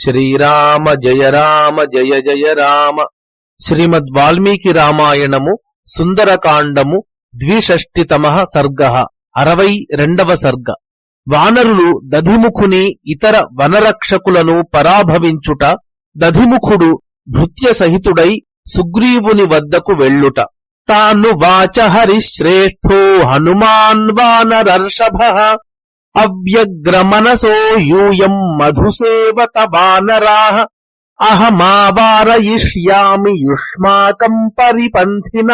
శ్రీరామ జయ రామ జయ జయ రామ. శ్రీమద్ వాల్మీకి రామాయణము సుందరకాండము ద్విషష్టితమ సర్గ. అరవై రెండవ సర్గ. వానరులు దధిముఖుని ఇతర వనరక్షకులను పరాభవించుట దధిముఖుడు భృత్య సహితుడై సుగ్రీవుని వద్దకు వెళ్ళుట. తాను వాచ హరిశ్రేష్ఠో హనుమాన్ వానరర్షభ. అవ్యగ్రమనసో యూయం మధుసేవత వానరా అహమావారయిష్యామి యుష్మాకం పరిపంథిన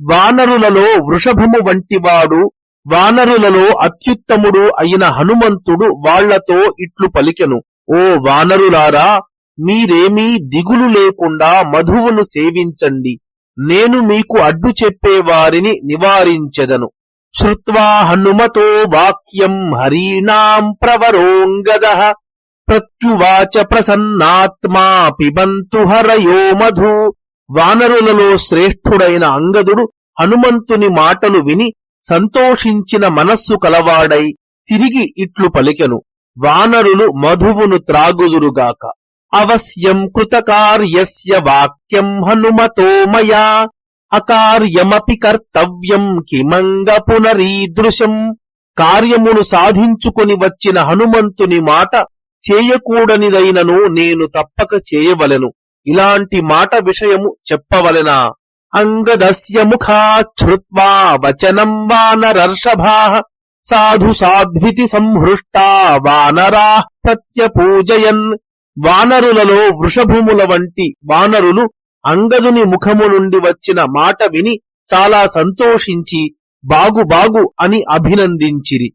వానరులలో వృషభము వంటివాడు వానరులలో అత్యుత్తముడు అయిన హనుమంతుడు వాళ్ళతో ఇట్లు పలికెను. ఓ వానరులారా మీరేమీ దిగులు లేకుండా మధువును సేవించండి. నేను మీకు అడ్డు చెప్పే వారిని నివారించెదను. శ్రుత్వా హనుమతో వాక్యం హరీణాం ప్రవరోంగద ప్రత్యువాచ ప్రసన్నాత్మా పిబంతు హరయో మధు వానరులలో శ్రేష్ఠుడైన అంగదుడు హనుమంతుని మాటలు విని సంతోషించిన మనస్సు కలవాడై తిరిగి ఇట్లు పలికెను। వానరులు మధువును త్రాగుదురుగాక। అవశ్యం కృతకార్యస్య వాక్యం హనుమతో మయా। అకార్యమపి కర్తవ్యం కిమంగ పునరీదృశం. కార్యమును సాధించుకొని వచ్చిన హనుమంతుని మాట చేయకూడనిదైనను నేను తప్పక చేయవలెను. ఇలాంటి మాట విషయము చెప్పవలెనా? అంగదస్య ముఖాశ్రుత్వా వచనం వానరర్షభా సాధు సాధ్వితి సంహృష్టా వానరా ప్రత్యపూజయన్. వానరులలో వృషభముల వంటి వానరులు అంగదుని ముఖము నుండి వచ్చిన మాట విని చాలా సంతోషించి బాగు బాగు అని అభినందించిరి.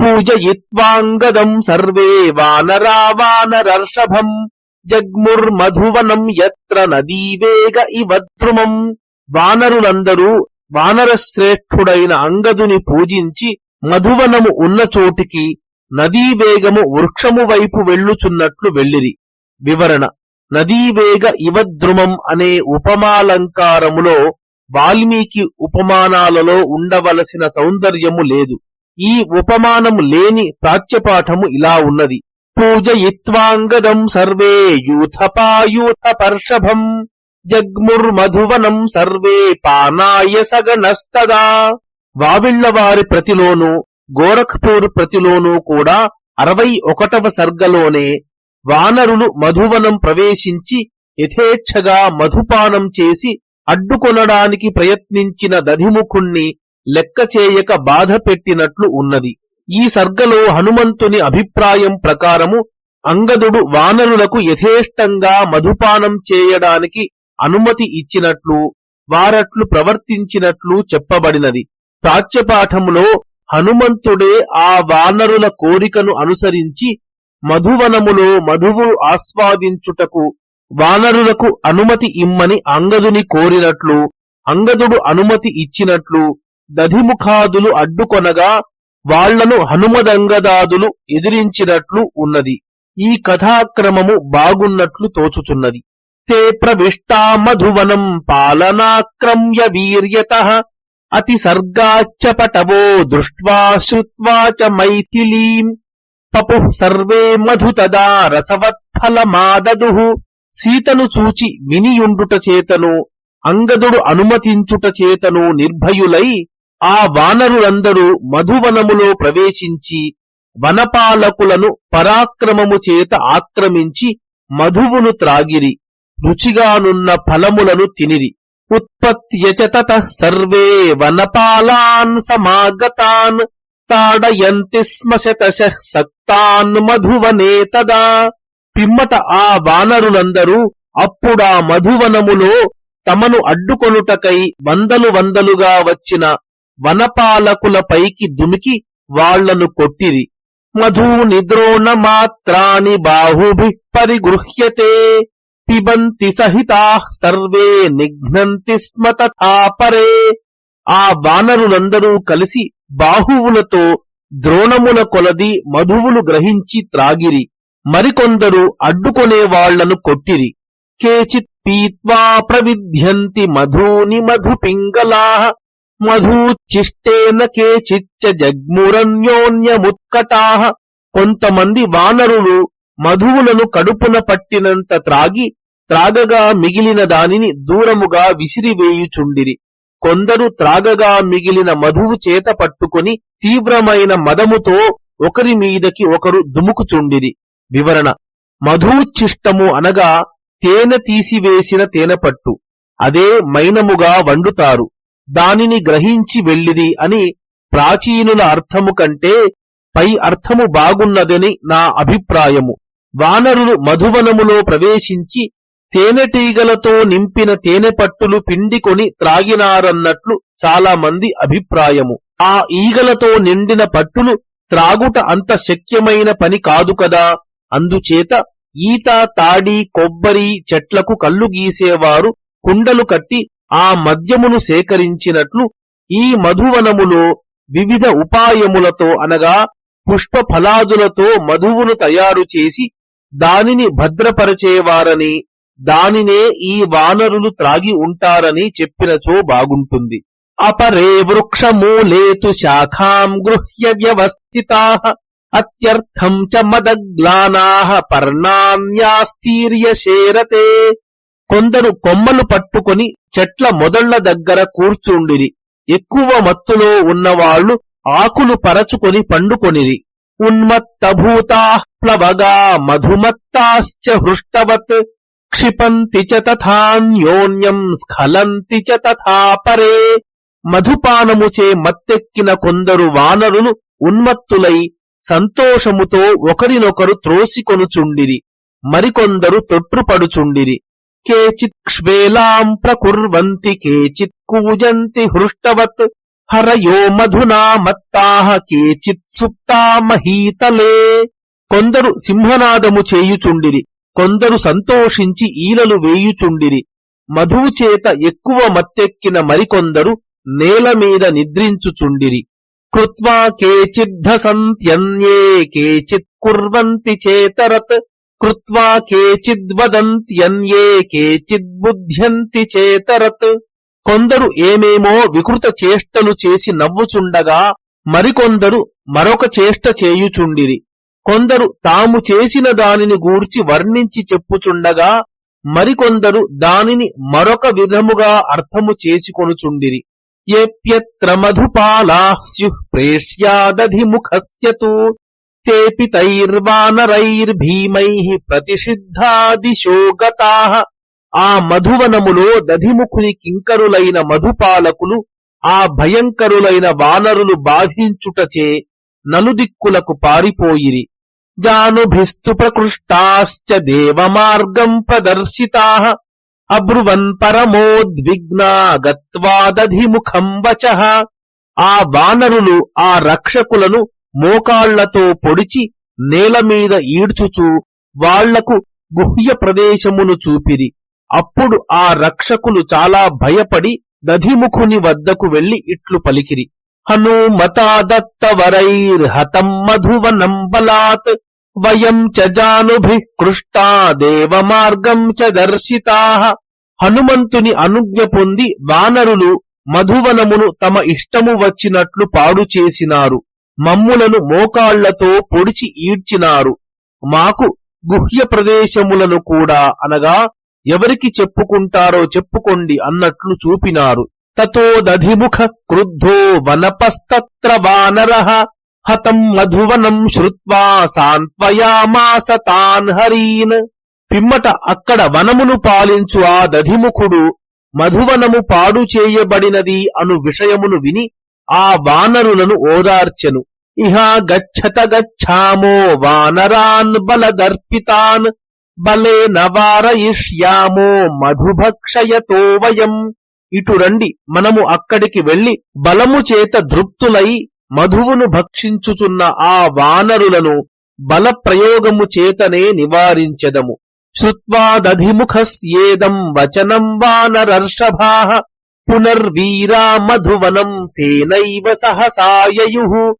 పూజయిత్వాంగదం సర్వే వానరా వానరర్షభం జగ్ముర్మధువనం ఎత్ర నదీవేగ ఇవద్రుమం వానరులందరూ వానరశ్రేష్ఠుడైన అంగదుని పూజించి మధువనము ఉన్న చోటికి నదీవేగము వృక్షము వైపు వెళ్ళుచున్నట్లు వెళ్ళిరి. వివరణ నదీవేగ ఇవద్రుమం అనే ఉపమాలంకారములో వాల్మీకి ఉపమానాలలో ఉండవలసిన సౌందర్యము లేదు. ఈ ఉపమానము లేని ప్రాచ్యపాఠము ఇలా ఉన్నది. పూజయిత్వాంగదం సర్వే యూథపాయూథ పర్షభం జగ్ముర్మధువనం సర్వే పానాయ సగనస్తదా. వావిళ్ళవారి ప్రతిలోనూ గోరఖ్పూర్ ప్రతిలోనూ కూడా అరవై ఒకటవ సర్గలోనే వానరులు మధువనం ప్రవేశించి యథేచ్ఛగా మధుపానం చేసి అడ్డుకొనడానికి ప్రయత్నించిన దధిముఖుణ్ణి లెక్క చేయక బాధ పెట్టినట్లు ఉన్నది. ఈ సర్గలో హనుమంతుని అభిప్రాయం ప్రకారము అంగదుడు వానరులకు యథేష్టంగా మధుపానం చేయడానికి అనుమతి ఇచ్చినట్లు వారట్లు ప్రవర్తించినట్లు చెప్పబడినది. ప్రాచ్యపాఠములో హనుమంతుడే ఆ వానరుల కోరికను అనుసరించి మధువనములో మధువు ఆస్వాదించుటకు వానరులకు అనుమతి ఇమ్మని అంగదుని కోరినట్లు అంగదుడు అనుమతి ఇచ్చినట్లు దధిముఖాదులు అడ్డుకొనగా వాళ్ళను హనుమదంగదాదులు ఎదిరించినట్లు ఉన్నది. ఈ కథాక్రమము బాగున్నట్లు తోచుచున్నది. తే ప్రవిష్టా మధువనం పాలనాక్రమ్య వీర్యత అతి సర్గాచ్చ పటవో దృష్ట్వా శ్రుత్వా చ మైథిలీం పపుః సర్వే మధు తదా రసవత్ఫలమాదదు. సీతను చూచి వినియుండుట చేతను అంగదుడు అనుమతించుట చేతను నిర్భయులై ఆ వానరులందరూ మధువనములో ప్రవేశించి వనపాలకులను పరాక్రమము చేత ఆక్రమించి మధువును త్రాగిరి రుచిగానున్న ఫలములను తినిరి. ఉత్పత్త్యచ సర్వే వనపాలాన్ సమాగతాన్. తాడయంతి స్మ శతశః సక్తాన్ మధువనే తదా. పిమ్మట ఆ వానరులందరూ అప్పుడా మధువనములో తమను అడ్డుకొనుటకై వందలు వందలుగా వచ్చిన వనపాలకుల పైకి దుమికి వాళ్ళను కొట్టిరి. మధూని నిద్రోణ మాత్రాని బాహుభి పరిగృహ్యతే. పిబంతి సహితా సర్వే నిఘ్నంతి స్మ తథాపరే ఆ వానరులందరూ కలిసి బాహువులతో ద్రోణముల కొలది మధువులు గ్రహించి త్రాగిరి. మరికొందరు అడ్డుకొనే వాళ్ళను కొట్టిరి. కేచిత్ పీత్వా ప్రవిధ్యంతి మధూని మధుపింగళా మధుచిష్టేన కేచిచ్చ జగ్మురన్యోన్యముత్కటా కొంతమంది వానరులు మధువులను కడుపున పట్టినంత త్రాగి త్రాగగా మిగిలిన దానిని దూరముగా విసిరివేయుచుండిరి. కొందరు త్రాగగా మిగిలిన మధువు చేత పట్టుకొని తీవ్రమైన మదముతో ఒకరి మీదకి ఒకరు దుముకుచుండిరి. వివరణ. మధుచిష్టము అనగా తేనె తీసివేసిన తేనెపట్టు. అదే మైనముగా వండుతారు. దానిని గ్రహించి వెళ్ళిరి అని ప్రాచీనుల అర్థము కంటే పై అర్థము బాగున్నదని నా అభిప్రాయము. వానరులు మధువనములో ప్రవేశించి తేనెటీగలతో నింపిన తేనె పట్టులు పిండికొని త్రాగినారన్నట్లు చాలా మంది అభిప్రాయము. ఆ ఈగలతో నిండిన పట్టులు త్రాగుట అంత శక్యమైన పని కాదు కదా? అందుచేత ఈత తాడి కొబ్బరి చెట్లకు కళ్ళు గీసేవారు కుండలు కట్టి ఆ మద్యమును సేకరించినట్లు ఈ మధువనములో వివిధ ఉపాయములతో అనగా పుష్ప ఫలాదులతో మధువును తయారు చేసి దానిని భద్రపరచేవారని దానినే ఈ వానరులు త్రాగి ఉంటారని చెప్పినచో బాగుంటుంది. అపరే వృక్షమూలేతు శాఖాం గృహ్య వ్యవస్థితా అత్యర్థం చ మదగ్లానా పర్ణాన్యాస్తీర్యశేరతే. కొందరు కొమ్మలు పట్టుకొని చెట్ల మొదళ్ళ దగ్గర కూర్చుండిరి. ఎక్కువ మత్తులో ఉన్నవాళ్ళు ఆకులు పరచుకొని పండుకొనిరి. ఉన్మత్తభూతా ప్లవగా మధుమత్తాశ్చ హృష్టవత్ క్షిపంతి చ తథాన్యోన్యం స్ఖలంతి చ తథాపరే. మధుపానముచే మత్తెక్కిన కొందరు వానరులు ఉన్మత్తులై సంతోషముతో ఒకరినొకరు త్రోసికొనుచుండిరి మరికొందరు తొట్రుపడుచుండిరి. కేచిత్ క్ష్వేలాం ప్రకుర్వంతి కేచిత్ కూజంతి హృష్టవత్ హరయో మధునా మత్తాహ కేచిత్ సుప్తా మహీతలే కొందరు సింహనాదము చేయుచుండిరి కొందరు సంతోషించి ఈలలు వేయుచుండిరి. మధువు చేత ఎక్కువ మత్తెక్కిన మరికొందరు నేల మీద నిద్రించుచుండిరి. కృత్వా కేచిద్ధ సంత్యన్యే కేచిత్ కుర్వంతి చేతరత్. కృత్వా కేచిద్వదంత్యన్యే కేచిద్బుధ్యంతి చేతరత్. కొందరు ఏమేమో వికృత చేష్టలు చేసి నవ్వుచుండగా మరికొందరు మరొక చేష్ట చేయుచుండిరి. కొందరు తాము చేసిన దానిని గూర్చి వర్ణించి చెప్పుచుండగా మరికొందరు దానిని మరొక విధముగా అర్థము చేసుకొనుచుండిరి. ఏప్యత్ర మధుపాలాః స్యుః ప్రేష్యాదధిముఖస్య తేపి తైర్వానరైర్భీమై ప్రతిషిద్ధాదిశో ఆ మధువనములో దధిముఖుని కింకరులైన మధుపాలకులు ఆ భయంకరులైన వానరులు బాధించుటచే నలుదిక్కులకు పారిపోయిరి. జానుభిస్తు ప్రకృష్టాశ్చ దేవమార్గం ప్రదర్శితా అబ్రువన్ పరమోద్విగ్నా గత్వాదధిముఖం వచ ఆ వానరులు ఆ రక్షకులను మోకాళ్ళతో పొడిచి నేలమీద ఈడ్చుచూ వాళ్ళకు గుహ్య ప్రదేశమును చూపిరి. అప్పుడు ఆ రక్షకులు చాలా భయపడి దధిముఖుని వద్దకు వెళ్ళి ఇట్లు పలికిరి. హనుమతా దత్తవరైర్హతం మధువనం బలాత్ వయం చ జానుభి కృష్టా దేవమార్గం చ దర్శితా హనుమంతుని అనుజ్ఞ పొంది వానరులు మధువనమును తమ ఇష్టము వచ్చినట్లు పాడు చేసినారు। మమ్ములను మోకాళ్ళతో పొడిచి ఈడ్చినారు। మాకు గుహ్య ప్రదేశములను కూడా అనగా ఎవరికి చెప్పుకుంటారో చెప్పుకోండి అన్నట్లు చూపినారు। తతో దధిముఖ క్రుద్ధో వనపస్తత్ర వానర హతం మధువనం శ్రుత్వా సాన్వయామాస తాన్ హరీన్. పిమ్మట అక్కడ వనమును పాలించు ఆ దధిముఖుడు మధువనము పాడు చేయబడినది అను విషయమును విని ఆ వానరులను ఓదార్చెను. ఇహా గచ్చత గచ్చామో వానరాన్ బలదర్పితాన్ బలే నవారయిష్యామో మధుభక్షయతో వయం. ఇటు రండి మనము అక్కడికి వెళ్ళి బలము చేత ధృప్తులై మధువును భక్షించుచున్న ఆ వానరులను బల ప్రయోగము చేతనే నివారించెదము. శ్రుత్వాదధిముఖస్యేదం వచనం వానరర్షభా పునర్వీరా మధువనం తేనైవ సహసాయయు.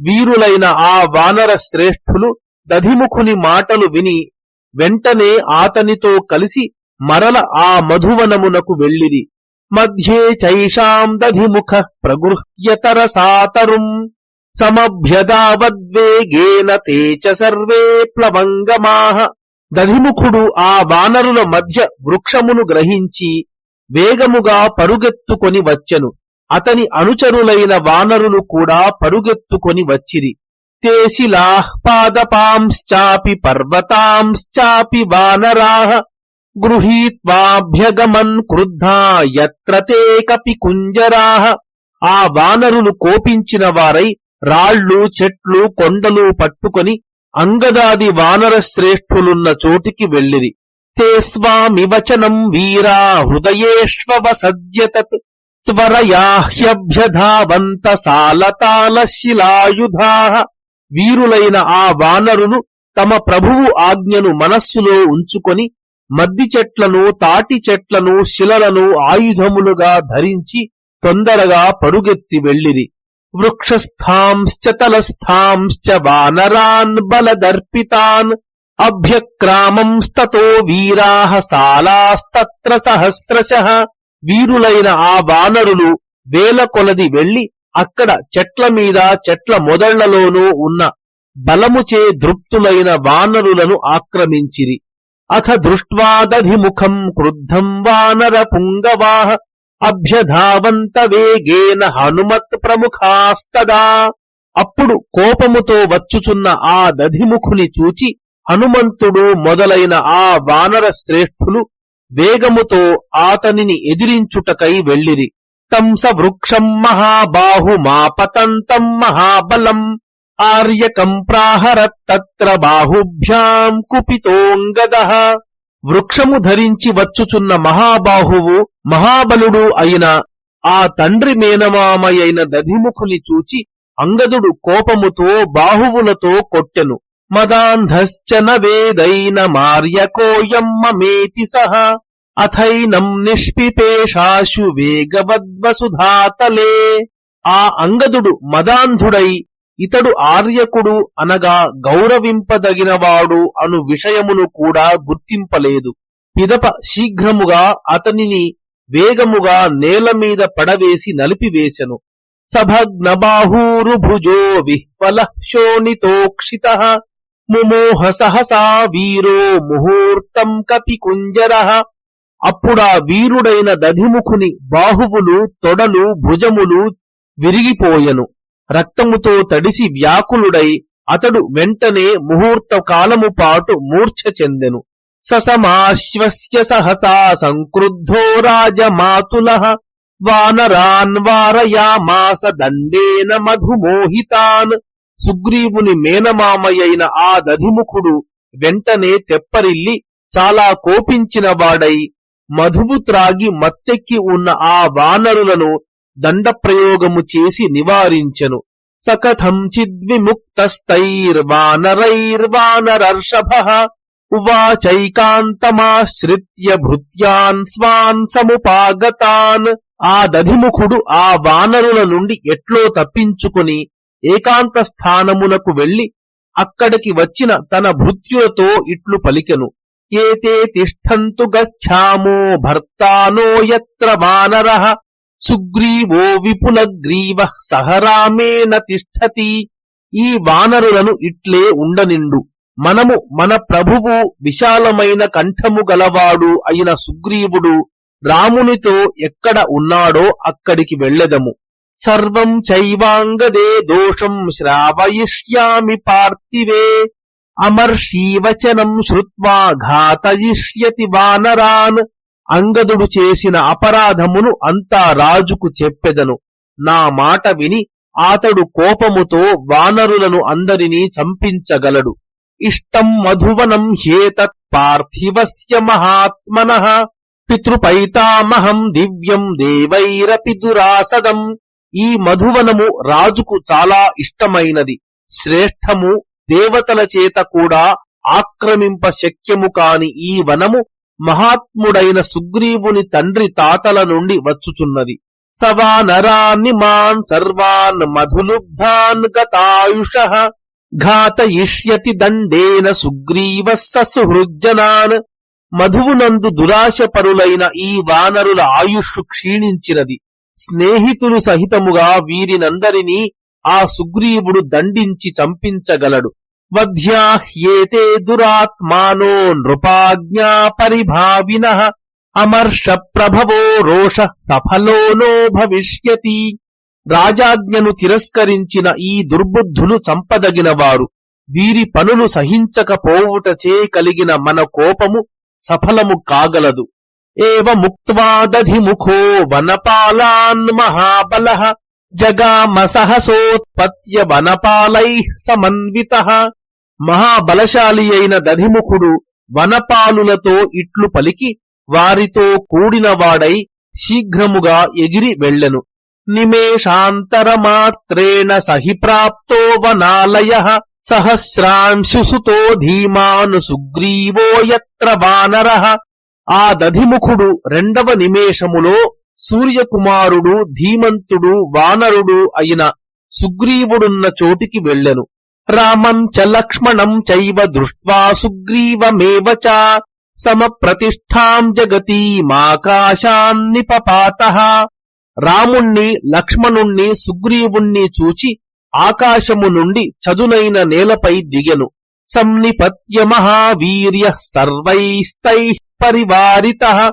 వీరులైన ఆ వానర శ్రేష్ఠులు దధిముఖుని మాటలు విని వెంటనే ఆతనితో కలిసి మరల ఆ మధువనమునకు వెళ్ళిరి. మధ్యే చైషాం దధిముఖ ప్రగృహ్యతర సమభ్యదావద్వేగేన తే చ సర్వే ప్లవంగమాహ దధిముఖుడు ఆ వానరుల మధ్య వృక్షమును గ్రహించి వేగముగా పరుగెత్తుకొని వచ్చెను. అతని అనుచరులైన వానరులు కూడా పరుగెత్తుకొని వచ్చిరి. తేశిలాహ్ పాదపాంశ్చాపి పర్వతాంశ్చాపి వానరాహ గృహీత్వాభ్యగమన్ క్రుద్ధా యత్ర తే కపి కుంజరాహ ఆ వానరులు కోపించిన వారై రాళ్ళు చెట్లు కొండలు పట్టుకొని అంగదాది వానర శ్రేష్ఠులున్న చోటికి వెళ్ళిరి. తే స్వామి వచనం వీరా హృదయేష్వ సద్యతత్ త్వరయాహ్యభ్యధావంత సాలతాల శిలాయుధా. వీరులైన ఆ వానరులు తమ ప్రభువు ఆజ్ఞను మనస్సులో ఉంచుకొని మద్ది చెట్లను తాటి చెట్లను శిలలను ఆయుధములుగా ధరించి తొందరగా పరుగెత్తి వెళ్ళిరి. వృక్షస్థాంశ్చ తలస్థాంశ్చ వానరాన్ బలదర్పితాన్ అభ్యక్రామంస్తతో వీరాహ సాలాస్తత్ర సహస్రశ. వీరులైన ఆ వానరులు వేల కొలది వెళ్ళి అక్కడ చెట్ల మీద చెట్ల మొదళ్ళలోనూ ఉన్న బలముచే దృప్తులైన వానరులను ఆక్రమించిరి. అథ దృష్ట్వాదధిముఖం క్రుద్ధం వానర పుంగవాహ అభ్యధావంత వేగేన హనుమత్ ప్రముఖాస్తదా. అప్పుడు కోపముతో వచ్చుచున్న ఆ దధిముఖుని చూచి హనుమంతుడు మొదలైన ఆ వానర శ్రేష్ఠులు వేగముతో ఆతనిని ఎదిరించుటకై వెళ్ళిరి. తంస వృక్షం మహాబాహుమాపతంతం మహాబలం. ఆర్యకం ప్రాహరత్తత్ర బాహుభ్యాం కుపితోంగద వృక్షము ధరించి వచ్చుచున్న మహాబాహువు మహాబలుడు అయిన ఆ తండ్రి మేనమామయైన దధిముఖుని చూచి అంగదుడు కోపముతో బాహువులతో కొట్టెను. మదాంధశ్చన వేదైన మార్యకోయం మమేతి సహ అథైనం నిష్పిపేషాశు వేగవద్వసుధాతలే. ఆ అంగదుడు మదాంధుడై ఇతడు ఆర్యకుడు అనగా గౌరవింపదగినవాడు అను విషయమును కూడా గుర్తింపలేదు. పిదప శీఘ్రముగా అతనిని వేగముగా నేల మీద పడవేసి నలిపివేశను సభగ్నబాహూరుభుజో విహ్వల శోణితోక్షిత ముమోహ సహసా వీరో ముహూర్తం కపి కుంజర అప్పుడా వీరుడైన దధిముఖుని బాహువులు తొడలు భుజములు విరిగిపోయెను. రక్తముతో తడిసి వ్యాకులుడై అతడు వెంటనే ముహూర్త కాలము పాటు మూర్ఛ చెందెను. ససమాశ్వస్య సహసా సంక్రుద్ధో రాజమాతుల వానరాన్ వారయామాస దండేన మధుమోహితాన్. సుగ్రీవుని మేనమామయైన ఆ దధిముఖుడు వెంటనే తెప్పరిల్లి చాలా కోపించిన వాడై మధువు త్రాగి మత్తెక్కి ఉన్న ఆ వానరులను దండప్రయోగము చేసి నివారించెను. సకథం చిద్విముక్తస్తైర్వానరైర్వానరర్షభ. ఉవాచైకాంతమాశ్రిత్య భృత్యాన్ స్వాన్ సముపాగతాన్. ఆ దధిముఖుడు ఆ వానరుల నుండి ఎట్లో తప్పించుకుని ఏకాంత స్థానమునకు వెళ్ళి అక్కడికి వచ్చిన తన భృత్యులతో ఇట్లు పలికెను. ఏతే తిష్టంతు గచ్చామో భర్తానో యత్ర వానర. సుగ్రీవో విపుల గ్రీవ సహరామేణ తిష్టతి. ఈ వానరులను ఇట్లే ఉండనిండు. మనము మన ప్రభువు విశాలమైన కంఠము గలవాడు అయిన సుగ్రీవుడు రామునితో ఎక్కడ ఉన్నాడో అక్కడికి వెళ్ళెదము. సర్వం చైవాంగదే దోషం శ్రావయిష్యామి పార్థివే. అమర్షీవచనం శ్రుత్వా ఘాతయిష్యతి వానరాన్. అంగదుడు చేసిన అపరాధమును అంతా రాజుకు చెప్పెదను. నా మాట విని అతడు కోపముతో వానరులను అందరినీ చంపించగలడు. ఇష్టం మధువనం హేతత్ పార్థివస్య మహాత్మన పితృపైతామహం దివ్యం దేవైరపి దురాసదం. ఈ మధువనము రాజుకు చాలా ఇష్టమైనది. శ్రేష్టము దేవతల చేత కూడా ఆక్రమింప శక్యము కాని ఈ వనము మహాత్ముడైన సుగ్రీవుని తండ్రి తాతల నుండి వచ్చుచున్నది. సవానరాన్ని మాన్ సర్వాన్ మధులుబ్ధాన్ గతాయుష ఘాతయిష్యతి దండేన సుగ్రీవ సుహృజ్జనాన్ మధువునందు దురాశపరులైన ఈ వానరుల ఆయుష్ క్షీణించినది. స్నేహితులు సహితముగా వీరినందరినీ ఆ సుగ్రీవుడు దండించి చంపించగలడు. వధ్యాహ్యేతే దురాత్మానో నృపాజ్ఞా పరిభావిన అమర్ష ప్రభవో రోష సఫలోనో భవిష్యతి రాజాజ్ఞను తిరస్కరించిన ఈ దుర్బుద్ధులు చంపదగినవారు వీరి పనులు సహించకపోవుటచే కలిగిన మన కోపము సఫలము కాగలదు। ఏవ ముక్త్వాదధధిముఖో వనపాలాన్ మహాబల జగామ సహసోత్పత్య వనపాలై సమన్విత। మహాబలశాలి అయిన దధిముఖుడు వనపాలులతో ఇట్లు పలికి వారితో కూడినవాడై శీఘ్రముగా ఎగిరి వెళ్ళెను. నిమేషాంతరమాత్రేణ సహి ప్రాప్తో వనాలయ సహస్రాంశుసుతో ధీమాను సుగ్రీవో యత్ర వానర. ఆ దధిముఖుడు రెండవ నిమేషములో సూర్యకుమారుడు ధీమంతుడు వానరుడు అయిన సుగ్రీవుడున్న చోటికి వెళ్ళెను. రామం చ లక్ష్మణం చైవ దృష్ట్వా సుగ్రీవమేవ చ సమప్రతిష్ఠాం జగతీమాకాశాన్నిపపాత. రాముణ్ణి లక్ష్మణుణ్ణి సుగ్రీవుణ్ణి చూచి ఆకాశము నుండి చదునైన నేలపై దిగెను. సంనిపత్య మహావీర్య సర్వైస్తై పరివారిత.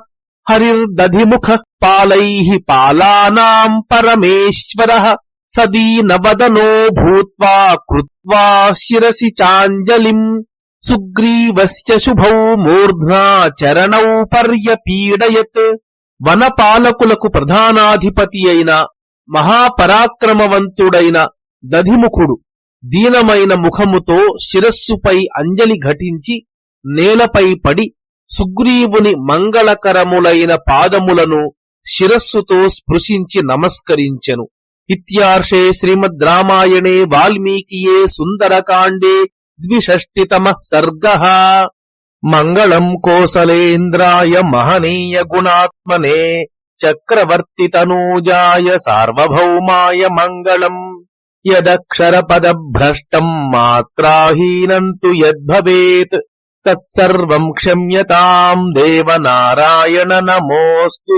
హరిర్దధిముఖ పాలై పాలానాం పరమేశ్వర. సదీనవదనో భూత్వా కృత్వా శిరసి చాంజలిం సుగ్రీవస్య శుభౌ మూర్ధ్నా చరణౌ పర్యపీడయత్. వనపాలకులకు ప్రధానాధిపతి అయిన మహాపరాక్రమవంతుడైన దధిముఖుడు దీనమైన ముఖముతో శిరస్సుపై అంజలి ఘటించి నేలపై పడి సుగ్రీవుని మంగళకరములైన పాదములను శిరస్సుతో స్పృశించి నమస్కరించెను. ఇర్షే శ్రీమద్ రామాయణే వాల్మీకియే సుందరకాండే ద్విషష్టితమ సర్గ మంగళం కోసలేంద్రాయ మహనీయ గుణాత్మనే చక్రవర్తి తనూజాయ సార్వభౌమాయ మంగళం యదక్షరపదభ్రష్టం మాత్రాహీనం తు యద్భవేత్ తత్సర్వం క్షమ్యతాం దేవనారాయణ నమోస్తు